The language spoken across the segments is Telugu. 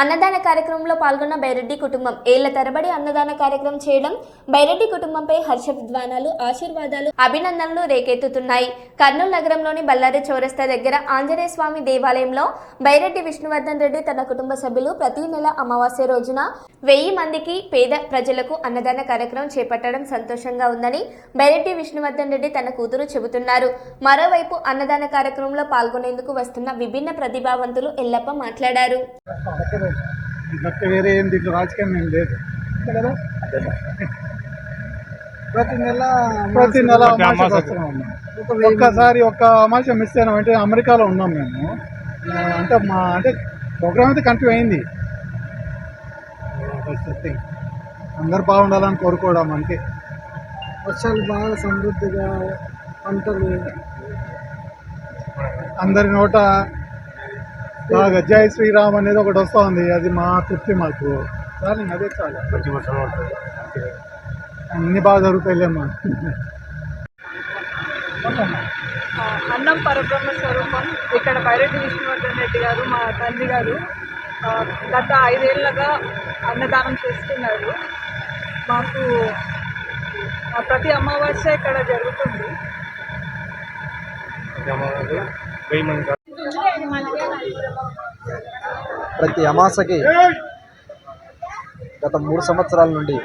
అన్నదాన కార్యక్రమంలో పాల్గొన్న బైరెడ్డి కుటుంబం. ఏళ్ళ తరబడి అన్నదాన కార్యక్రమం చేయడం బైరెడ్డి కుటుంబంపై హర్ష విద్వానాలు ఆశీర్వాదాలు అభినందనలు రేకెత్తుతున్నాయి. కర్నూలు నగరంలోని బల్లారి చౌరస్తా దగ్గర ఆంజనేయ స్వామి దేవాలయంలో బైరెడ్డి విష్ణువర్ధన్ రెడ్డి తన కుటుంబ సభ్యులు ప్రతి నెల అమావాస్య రోజున వెయ్యి మందికి పేద ప్రజలకు అన్నదాన కార్యక్రమం చేపట్టడం సంతోషంగా ఉందని బైరెడ్డి విష్ణువర్ధన్ రెడ్డి తన కూతురు చెబుతున్నారు. మరోవైపు అన్నదాన కార్యక్రమంలో పాల్గొనేందుకు వస్తున్న విభిన్న ప్రతిభావంతులు ఎల్లప్ప మాట్లాడారు. తప్ప వేరే ఏం దీంట్లో రాజకీయం ఏం లేదు. కదా? ప్రతి నెల ప్రతి నెల ఒక్కసారి ఒక్క అమావాస్య మిస్ అయినాం అంటే అమెరికాలో ఉన్నాం మేము. అంటే మా అంటే ప్రోగ్రామ్ అయితే కంటిన్యూ అయింది. అందరు బాగుండాలని కోరుకోవడం అంతే. వర్షాలు బాగా సమృద్ధిగా పంటలు. అందరి నోట బాగా జై శ్రీరామ్ అనేది ఒకటి వస్తూ ఉంది అది మా తృప్తి మాకు. చాలు అదే చాలు. అన్ని బాగా జరుగుతాయిలేమ్మా. అన్నం పరబ్రహ్మ స్వరూపం. ఇక్కడ బైరెడ్డి విష్ణువర్ధన్ రెడ్డి గారు మా తండ్రి గారు గత ఐదేళ్ళుగా అన్నదానం చేస్తున్నారు. మాకు ప్రతి అమావాస్య ఇక్కడ జరుగుతుంది. ప్రతి అమాసకి గత మూడు సంవత్సరాల నుండి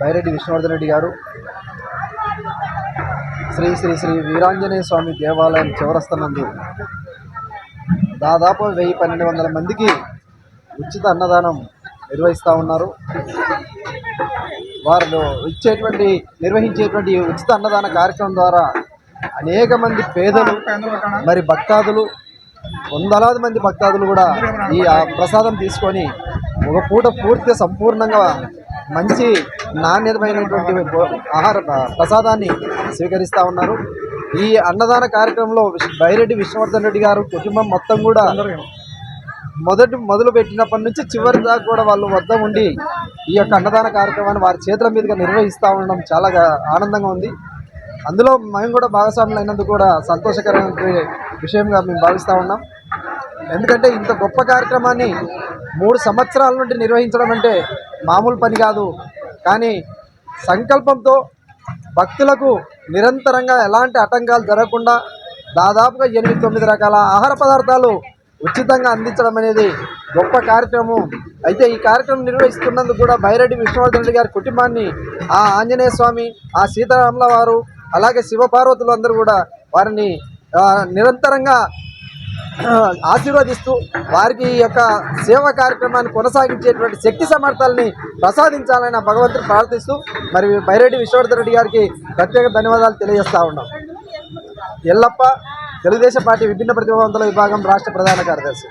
బైరెడ్డి విష్ణువర్ధన్ రెడ్డి గారు శ్రీ శ్రీ శ్రీ వీరాంజనేయ స్వామి దేవాలయం చివరస్తనందు దాదాపు వెయ్యి పన్నెండు వందల మందికి ఉచిత అన్నదానం నిర్వహిస్తూ ఉన్నారు. వారు ఇచ్చేటువంటి నిర్వహించేటువంటి ఉచిత అన్నదాన కార్యక్రమం ద్వారా అనేక మంది పేదలు మరి భక్తాదులు వందలాది మంది భక్తాదులు కూడా ఈ ప్రసాదం తీసుకొని ఒక పూట పూర్తి సంపూర్ణంగా మంచి నాణ్యతమైనటువంటి ఆహార ప్రసాదాన్ని స్వీకరిస్తూ ఉన్నారు. ఈ అన్నదాన కార్యక్రమంలో బైరెడ్డి విష్ణువర్ధన్ రెడ్డి గారు కుటుంబం మొత్తం కూడా మొదటి మొదలు పెట్టినప్పటి నుంచి చివరి దాకా కూడా వాళ్ళు వద్ద ఉండి ఈ యొక్క అన్నదాన కార్యక్రమాన్ని వారి చేతుల మీదుగా నిర్వహిస్తూ ఉండడం చాలా ఆనందంగా ఉంది. అందులో మేము కూడా భాగస్వాములు అయినందుకు కూడా సంతోషకరమైన విషయంగా మేము భావిస్తూ ఉన్నాం. ఎందుకంటే ఇంత గొప్ప కార్యక్రమాన్ని మూడు సంవత్సరాల నుండి నిర్వహించడం అంటే మామూలు పని కాదు. కానీ సంకల్పంతో భక్తులకు నిరంతరంగా ఎలాంటి ఆటంకాలు జరగకుండా దాదాపుగా ఎనిమిది తొమ్మిది రకాల ఆహార పదార్థాలు ఉచితంగా అందించడం అనేది గొప్ప కార్యక్రమం. అయితే ఈ కార్యక్రమం నిర్వహిస్తున్నందుకు కూడా బైరెడ్డి విష్ణువర్ధన్ రెడ్డి గారి కుటుంబాన్ని ఆ ఆంజనేయ స్వామి ఆ సీతారాముల వారు అలాగే శివపార్వతులు అందరూ కూడా వారిని నిరంతరంగా ఆశీర్వదిస్తూ వారికి ఈ యొక్క సేవా కార్యక్రమాన్ని కొనసాగించేటువంటి శక్తి సమర్థాలని ప్రసాదించాలని ఆ భగవంతుడు ప్రార్థిస్తూ మరి బైరెడ్డి విశ్వవర్ధన్ రెడ్డి గారికి ప్రత్యేక ధన్యవాదాలు తెలియజేస్తా ఉన్నాం. ఎల్లప్ప తెలుగుదేశం పార్టీ విభిన్న ప్రతిభావంతుల విభాగం రాష్ట్ర ప్రధాన కార్యదర్శి.